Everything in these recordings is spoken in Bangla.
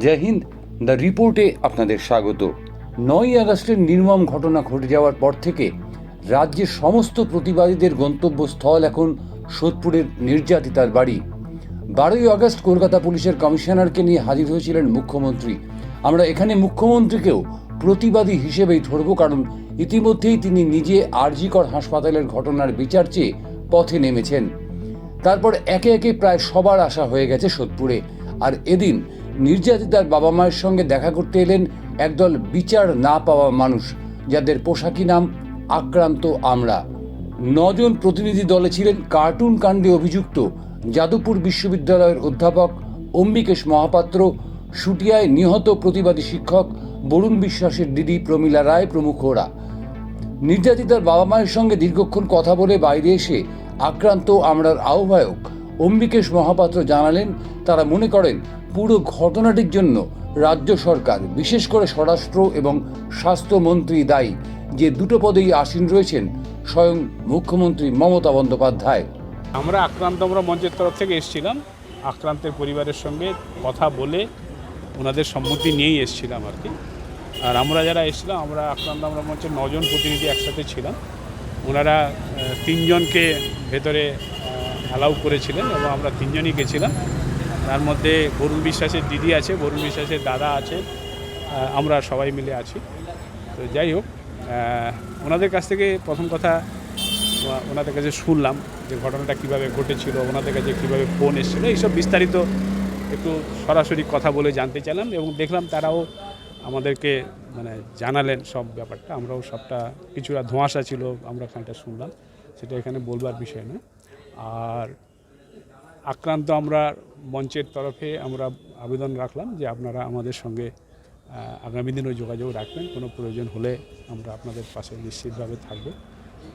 জয় হিন্দ। দ্য রিপোর্টে আপনাদের স্বাগত। নয় আগস্টের নির্মম ঘটনা ঘটে যাওয়ার পর থেকে রাজ্যের সমস্ত প্রতিবাদীদের গন্তব্যস্থল এখন সোদপুরের নির্যাতিতার বাড়ি। বারোই আগস্ট কলকাতা পুলিশের কমিশনারকে নিয়ে হাজির হয়েছিলেন মুখ্যমন্ত্রী। আমরা এখানে মুখ্যমন্ত্রীকেও প্রতিবাদী হিসেবেই ধরব কারণ ইতিমধ্যেই তিনি নিজে আরজিকর হাসপাতালের ঘটনার বিচার চেয়ে পথে নেমেছেন। তারপর একে একে প্রায় সবার আশা হয়ে গেছে সোদপুরে। আর এদিন নির্যাতিতার বাবা মায়ের সঙ্গে দেখা করতে এলেন একদল বিচার না পাওয়া মানুষ, যাদের পোশাকি নাম আক্রান্ত আমরা। নজন প্রতিনিধি দলে ছিলেন কার্টুন কাণ্ডে অভিযুক্ত যাদবপুর বিশ্ববিদ্যালয়ের অধ্যাপক অম্বিকেশ মহাপাত্র, সুটিয়ায় নিহত প্রতিবাদী শিক্ষক বরুণ বিশ্বাসের দিদি প্রমীলা রায় প্রমুখ প্রমুখরা নির্যাতিতার বাবা মায়ের সঙ্গে দীর্ঘক্ষণ কথা বলে বাইরে এসে আক্রান্ত আমরার আহ্বায়ক অম্বিকেশ মহাপাত্র জানালেন, তারা মনে করেন পুরো ঘটনাটির জন্য রাজ্য সরকার, বিশেষ করে স্বরাষ্ট্র এবং স্বাস্থ্যমন্ত্রী দায়ী, যে দুটো পদেই আসীন রয়েছেন স্বয়ং মুখ্যমন্ত্রী মমতা বন্দ্যোপাধ্যায়। আমরা আক্রান্ত আমরা মঞ্চের তরফ থেকে এসেছিলাম। আক্রান্তের পরিবারের সঙ্গে কথা বলে ওনাদের সম্মতি নিয়েই এসেছিলাম আর কি। আর আমরা যারা এসেছিলাম, আমরা আক্রান্ত আমরা মঞ্চের নজন প্রতিনিধি একসাথে ছিলাম। ওনারা তিনজনকে ভেতরে অ্যালাউ করেছিলেন এবং আমরা তিনজনই গেছিলাম। তার মধ্যে বরুণ বিশ্বাসের দিদি আছে, বরুণ বিশ্বাসের দাদা আছে আমরা সবাই মিলে আছি। তো যাই হোক ওনাদের কাছ থেকে প্রথম কথা, ওনাদের কাছে শুনলাম যে ঘটনাটা কীভাবে ঘটেছিল, ওনাদের কাছে কীভাবে ফোন এসেছিল, এইসব বিস্তারিত একটু সরাসরি কথা বলে জানতে চাইলাম এবং দেখলাম তারাও আমাদেরকে মানে জানালেন সব ব্যাপারটা, আমরাও সবটা কিছুটা ধোঁয়াশা ছিল, আমরা খানিকটা শুনলাম, সেটা এখানে বলবার বিষয় না আর আক্রান্ত আমরা মঞ্চের তরফে আমরা আবেদন রাখলাম যে আপনারা আমাদের সঙ্গে আগামী দিনেও যোগাযোগ রাখবেন। কোনো প্রয়োজন হলে আমরা আপনাদের পাশে নিশ্চিতভাবে থাকব।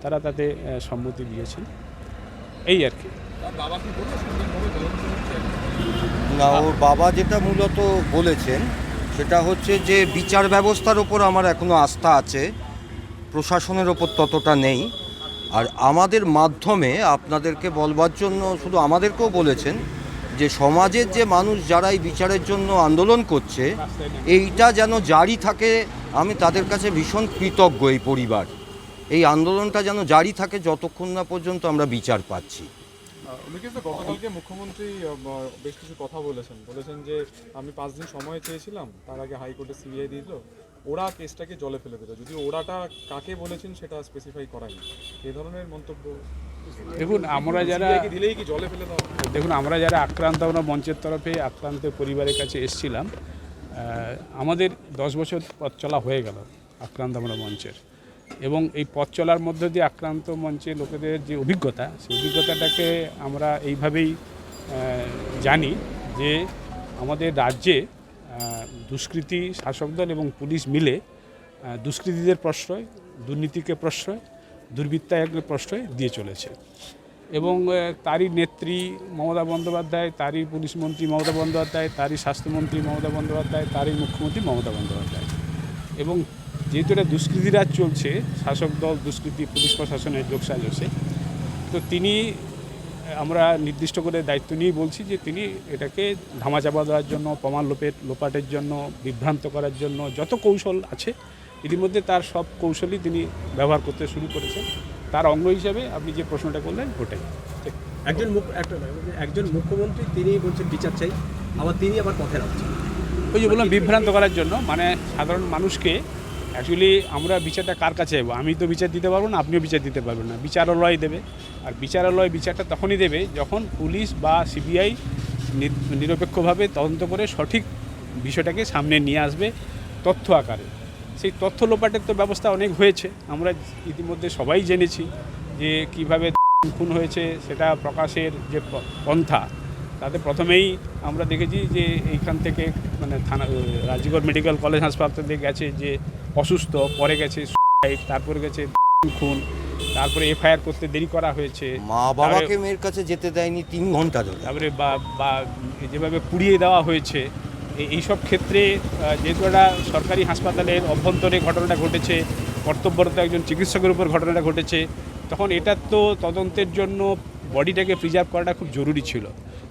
তারা তাতে সম্মতি দিয়েছেন। এই আর কি। না, ওর বাবা যেটা মূলত বলেছেন, সেটা হচ্ছে যে বিচার ব্যবস্থার ওপর আমার এখনও আস্থা আছে। প্রশাসনের ওপর ততটা নেই। আর আমাদের মাধ্যমে আপনাদেরকে বলবার জন্য শুধু আমাদেরকেও বলেছেন যে সমাজের যে মানুষ যারা এই বিচারের জন্য আন্দোলন করছে, এইটা যেন জারি থাকে, আমি তাদের কাছে ভীষণ কৃতজ্ঞ এই পরিবার। এই আন্দোলনটা যেন জারি থাকে যতক্ষণ না পর্যন্ত আমরা বিচার পাচ্ছি। গতকালকে মুখ্যমন্ত্রী বেশ কিছু কথা বলেছেন। বলেছেন যে, আমি পাঁচ দিন সময় চেয়েছিলাম, তার আগে হাইকোর্টে সিবিআই দিল। ওরা কেসটাকে জলে ফেলে দিল। যদি ওরাটা কাকে বলেছেন সেটা স্পেসিফাই করায়নি এ ধরনের মন্তব্য দেখুন আমরা যারা দিলেই কি জলে ফেলে দেওয়া দেখুন আমরা যারা আক্রান্ত আমরা মঞ্চের তরফে আক্রান্তের পরিবারের কাছে এসেছিলাম আমাদের দশ বছর পথ চলা হয়ে গেল আক্রান্ত আমরা মঞ্চের। এবং এই পথ চলার মধ্যে দিয়ে আক্রান্ত মঞ্চে লোকেদের যে অভিজ্ঞতা সেই অভিজ্ঞতাটাকে আমরা এইভাবেই জানি যে আমাদের রাজ্যে দুষ্কৃতী শাসক দল এবং পুলিশ মিলে দুষ্কৃতীদের প্রশ্রয়, দুর্নীতিকে প্রশ্রয় দুর্বৃত্তায়কের প্রশ্রয় দিয়ে চলেছে। এবং তারই নেত্রী মমতা বন্দ্যোপাধ্যায়, তারই পুলিশ মন্ত্রী মমতা বন্দ্যোপাধ্যায়, তারই স্বাস্থ্যমন্ত্রী মমতা বন্দ্যোপাধ্যায়, তারই মুখ্যমন্ত্রী মমতা বন্দ্যোপাধ্যায়। এবং যেহেতু এটা দুষ্কৃতিরাজ চলছে শাসক দল দুষ্কৃতি, পুলিশ প্রশাসনের যোগসাজসে তো তিনি আমরা নির্দিষ্ট করে দায়িত্ব নিয়েই বলছি যে তিনি এটাকে ধামাচাপা দেওয়ার জন্য প্রমাণ লোপের লোপাটের জন্য বিভ্রান্ত করার জন্য যত কৌশল আছে ইতিমধ্যে তার সব কৌশলই তিনি ব্যবহার করতে শুরু করেছেন। তার অঙ্গ হিসাবে আপনি যে প্রশ্নটা করলেন ওটাই। একজন মুখ একটা একজন মুখ্যমন্ত্রী তিনি বলছেন বিচার চাই আবার তিনি আবার পথে রাখছেন ওই যে বললাম বিভ্রান্ত করার জন্য মানে সাধারণ মানুষকে অ্যাকচুয়ালি আমরা বিচারটা কার কাছে যাব আমি তো বিচার দিতে পারব না, আপনিও বিচার দিতে পারবেন না। বিচারালয় দেবে। আর বিচারালয় বিচারটা তখনই দেবে যখন পুলিশ বা সিবিআই নিরপেক্ষভাবে তদন্ত করে সঠিক বিষয়টাকে সামনে নিয়ে আসবে তথ্য আকারে। সেই তথ্য লোপাটের তো ব্যবস্থা অনেক হয়েছে। আমরা ইতিমধ্যে সবাই জেনেছি যে কীভাবে খুন হয়েছে, সেটা প্রকাশের যে পন্থা তাতে প্রথমেই আমরা দেখেছি যে এইখান থেকে মানে থানা রাজগড় মেডিকেল কলেজ হাসপাতালে গেছে যে অসুস্থ পরে গেছে তারপরে গেছে খুন তারপরে এফআইআর করতে দেরি করা হয়েছে। মা বাবাকে মেয়ের কাছে যেতে দেয়নি তিন ঘণ্টা ধরে। তারপরে বা বা যেভাবে পুড়িয়ে দেওয়া হয়েছে এই- এইসব ক্ষেত্রে যেহেতু একটা সরকারি হাসপাতালের অভ্যন্তরে ঘটনাটা ঘটেছে কর্তব্যরত একজন চিকিৎসকের উপর ঘটনাটা ঘটেছে তখন এটার তো তদন্তের জন্য বডিটাকে প্রিজার্ভ করাটা খুব জরুরি ছিল।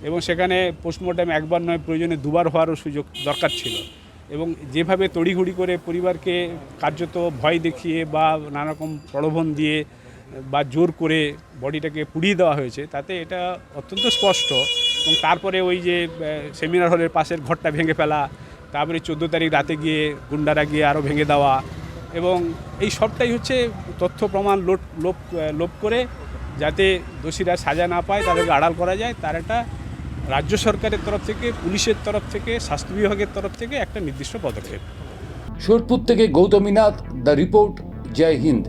এবং সেখানে পোস্টমর্টম একবার নয়, প্রয়োজনে দুবার হওয়ারও সুযোগ দরকার ছিল। এবং যেভাবে তড়িঘড়ি করে পরিবারকে কার্যত ভয় দেখিয়ে বা নানারকম প্রলোভন দিয়ে বা জোর করে বডিটাকে পুড়িয়ে দেওয়া হয়েছে, তাতে এটা অত্যন্ত স্পষ্ট। এবং তারপরে ওই যে সেমিনার হলের পাশের ঘরটা ভেঙে ফেলা, তারপরে চোদ্দ তারিখ রাতে গিয়ে গুন্ডারা গিয়ে আরও ভেঙে দেওয়া এবং এই সবটাই হচ্ছে তথ্য প্রমাণ লোপ লোপ লোপ করে যাতে দোষীরা সাজা না পায়, তাদেরকে আড়াল করা যায়, তার একটা রাজ্য সরকারের তরফ থেকে, পুলিশের তরফ থেকে, স্বাস্থ্য বিভাগের তরফ থেকে একটা নির্দিষ্ট পদক্ষেপ। সোদপুর থেকে গৌতমীনাথ দ্য রিপোর্ট, জয় হিন্দ।